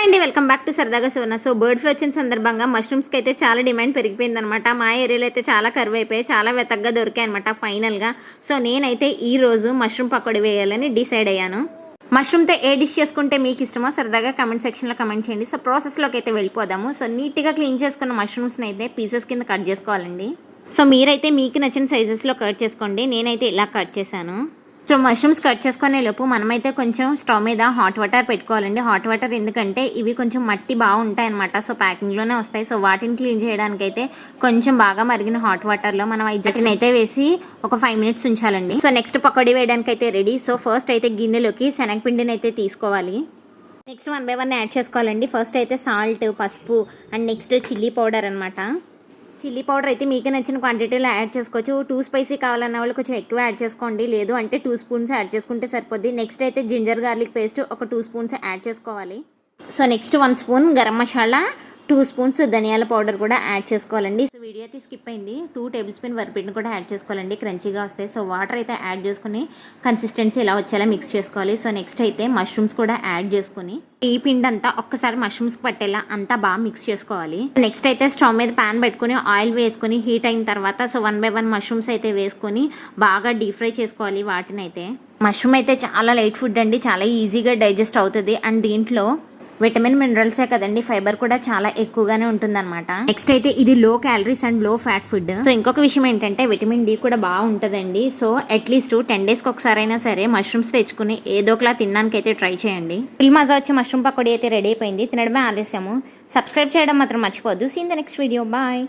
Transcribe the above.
Hi అండి welcome back to సరదాగా సువర్ణ. So bird flu వచ్చిన సందర్భంగా మష్రూమ్స్కి అయితే చాలా డిమాండ్ పెరిగిపోయింది అనమాట మా ఏరియాలో అయితే చాలా కరువు అయిపోయాయి చాలా వెతగ్గా దొరికాయి అనమాట ఫైనల్గా. సో నేనైతే ఈ రోజు మష్రూమ్ పకోడీ వేయాలని డిసైడ్ అయ్యాను. మష్రూమ్తో ఏ డిష్ చేసుకుంటే మీకు ఇష్టమో సరదాగా కమెంట్ సెక్షన్లో కమెంట్ చేయండి. సో ప్రాసెస్లోకి అయితే వెళ్ళిపోదాము. సో నీట్గా క్లీన్ చేసుకున్న మష్రూమ్స్ని అయితే పీసెస్ కింద కట్ చేసుకోవాలండి. సో మీరైతే మీకు నచ్చిన సైజెస్లో కట్ చేసుకోండి. నేనైతే ఇలా కట్ చేశాను. సో మష్రూమ్స్ కట్ చేసుకునే లోపు మనమైతే కొంచెం స్టవ్ మీద హాట్ వాటర్ పెట్టుకోవాలండి. హాట్ వాటర్ ఎందుకంటే ఇవి కొంచెం మట్టి బాగుంటాయి అనమాట సో ప్యాకింగ్లోనే వస్తాయి. సో వాటిని క్లీన్ చేయడానికి అయితే కొంచెం బాగా మరిగిన హాట్ వాటర్లో మనం ఐజెట్ని అయితే వేసి ఒక ఫైవ్ మినిట్స్ ఉంచాలండి. సో నెక్స్ట్ పకోడీ వేయడానికి అయితే రెడీ సో ఫస్ట్ అయితే గిన్నెలోకి శనగపిండిని అయితే తీసుకోవాలి. Next one by one add చేసుకోవాలండి. ఫస్ట్ అయితే సాల్ట్ పసుపు అండ్ నెక్స్ట్ చిల్లీ పౌడర్ అనమాట చిల్లీ పౌడర్ అయితే మీకు నచ్చిన క్వాంటిటీలో యాడ్ చేసుకోవచ్చు. టూ స్పైసీ కావాలన్న వాళ్ళు కొంచెం ఎక్కువ యాడ్ చేసుకోండి. లేదు అంటే టూ స్పూన్స్ యాడ్ చేసుకుంటే సరిపోద్ది. నెక్స్ట్ అయితే జింజర్ గార్లిక్ పేస్ట్ ఒక టూ స్పూన్స్ యాడ్ చేసుకోవాలి. So next one spoon garam masala two spoons ధనియాల పౌడర్ కూడా యాడ్ చేసుకోవాలండి. సో అయితే స్కిప్ అయింది. టూ టేబుల్ స్పూన్ వరిపిండి కూడా యాడ్ చేసుకోవాలండి. క్రంచీగా వస్తాయి సో వాటర్ అయితే యాడ్ చేసుకుని కన్సిస్టెన్సీ ఎలా వచ్చేలా మిక్స్ చేసుకోవాలి. సో నెక్స్ట్ అయితే మష్రూమ్స్ కూడా యాడ్ చేసుకుని ఈ పిండి అంతా ఒక్కసారి మష్రూమ్స్ పట్టేలా అంతా బాగా మిక్స్ చేసుకోవాలి. నెక్స్ట్ అయితే స్టవ్ మీద ప్యాన్ పెట్టుకుని ఆయిల్ వేసుకుని హీట్ అయిన తర్వాత so one by one mushrooms అయితే వేసుకొని బాగా డీప్ ఫ్రై చేసుకోవాలి వాటిని అయితే మష్రూమ్ అయితే చాలా లైట్ ఫుడ్ అండి. చాలా ఈజీగా డైజెస్ట్ అవుతుంది. అండ్ దీంట్లో విటమిన్ మినరల్సే కదండి? ఫైబర్ కూడా చాలా ఎక్కువగానే ఉంటుందన్నమాట. నెక్స్ట్ అయితే ఇది low calories and low fat food so ఇంకొక విషయం ఏంటంటే విటమిన్ డి కూడా బాగుంటుందండి సో అట్లీస్ట్ టెన్ డేస్కి ఒకసారి అయినా సరే మష్రూమ్స్ తెచ్చుకుని ఏదో ఒకలా తినడానికి అయితే ట్రై చేయండి. ఫిల్ మజా వచ్చి మష్రూమ్ పకోడీ అయితే రెడీ అయిపోయింది. తినడమే ఆలస్యము. సబ్స్క్రైబ్ చేయడం మాత్రం మర్చిపోద్దు see in the next video bye